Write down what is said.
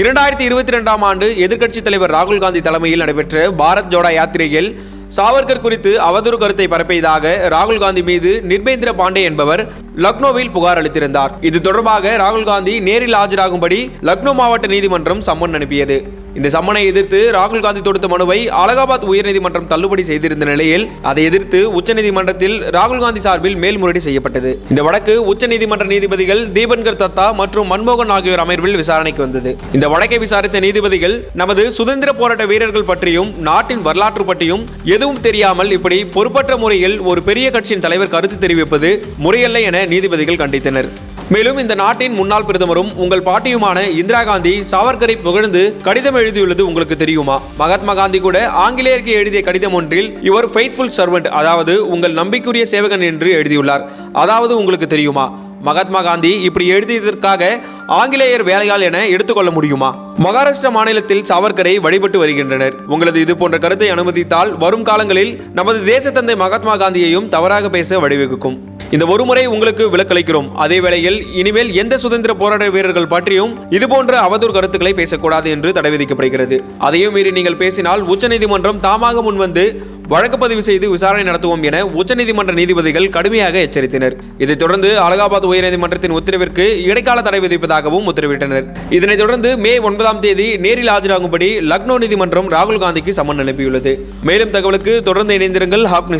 இரண்டாயிரத்தி இருபத்தி ரெண்டாம் ஆண்டு எதிர்க்கட்சித் தலைவர் ராகுல் காந்தி தலைமையில் நடைபெற்ற பாரத் ஜோடா யாத்திரையில் சாவர்கர் குறித்து அவதூறு கருத்தை பரப்பியதாக ராகுல் காந்தி மீது நிர்பேந்திர பாண்டே என்பவர் லக்னோவில் புகார் அளித்திருந்தார். இது தொடர்பாக ராகுல் காந்தி நேரில் ஆஜராகும்படி லக்னோ மாவட்ட நீதிமன்றம் சம்மன் அனுப்பியது. இந்த சம்மனை எதிர்த்து ராகுல் காந்தி தொடுத்த மனுவை அலகாபாத் உயர்நீதிமன்றம் தள்ளுபடி செய்திருந்த நிலையில் அதை எதிர்த்து உச்சநீதிமன்றத்தில் ராகுல் காந்தி சார்பில் மேல்முறையீடு செய்யப்பட்டது. இந்த வழக்கு உச்சநீதிமன்ற நீதிபதிகள் தீபன்கர் தத்தா மற்றும் மன்மோகன் ஆகியோர் அமர்வில் விசாரணைக்கு வந்தது. இந்த வழக்கை விசாரித்த நீதிபதிகள் நமது சுதந்திர போராட்ட வீரர்கள் பற்றியும் நாட்டின் வரலாற்று பற்றியும் எதுவும் தெரியாமல் இப்படி பொறுப்பற்ற முறையில் ஒரு பெரிய கட்சியின் தலைவர் கருத்து தெரிவிப்பது முறையல்ல என நீதிபதிகள் கண்டித்தனர். மேலும் இந்த நாட்டின் முன்னாள் பிரதமரும் உங்கள் பாட்டியுமான இந்திரா காந்தி சாவர்கரை புகழ்ந்து கடிதம் எழுதியுள்ளது உங்களுக்கு தெரியுமா? மகாத்மா காந்தி கூட ஆங்கிலேயருக்கு எழுதிய கடிதம் ஒன்றில் யுவர் ஃபெய்த்ஃபுல் சர்வெண்ட் அதாவது உங்கள் நம்பிக்குரிய சேவகன் என்று எழுதியுள்ளார். அதாவது உங்களுக்கு தெரியுமா? மகாத்மா காந்தி இப்படி எழுதியதற்காக ஆங்கிலேயர் வேலையாள் என எடுத்துக்கொள்ள முடியுமா? மகாராஷ்டிரா மாநிலத்தில் சாவர்கரை வழிபட்டு வருகின்றனர். உங்களது இது போன்ற கருத்தை அனுமதித்தால் வரும் காலங்களில் நமது தேசத்தந்தை மகாத்மா காந்தியையும் தவறாக பேச வழிவகுக்கும். இந்த ஒருமுறை உங்களுக்கு விலக்களிக்கிறோம். அதே வேளையில் இனிமேல் எந்த சுதந்திர போராட்ட வீரர்கள் பற்றியும் இதுபோன்ற அவதூறு கருத்துக்களை பேசக்கூடாது என்று தடை விதிக்கப்படுகிறது. அதையும் மீறி நீங்கள் பேசினால் உச்சநீதிமன்றம் தாமாக முன்வந்து வழக்கு பதிவு செய்து விசாரணை நடத்துவோம் என உச்சநீதிமன்ற நீதிபதிகள் கடுமையாக எச்சரித்தனர். இதைத் தொடர்ந்து அலகாபாத் உயர்நீதிமன்றத்தின் உத்தரவிற்கு இடைக்கால தடை விதிப்பதாகவும் உத்தரவிட்டனர். இதனைத் தொடர்ந்து மே ஒன்பதாம் தேதி நேரில் ஆஜராகும்படி லக்னோ நீதிமன்றம் ராகுல் காந்திக்கு சம்மன் அனுப்பியுள்ளது. மேலும் தகவலுக்கு தொடர்ந்து இணைந்திருங்கள் ஹாப்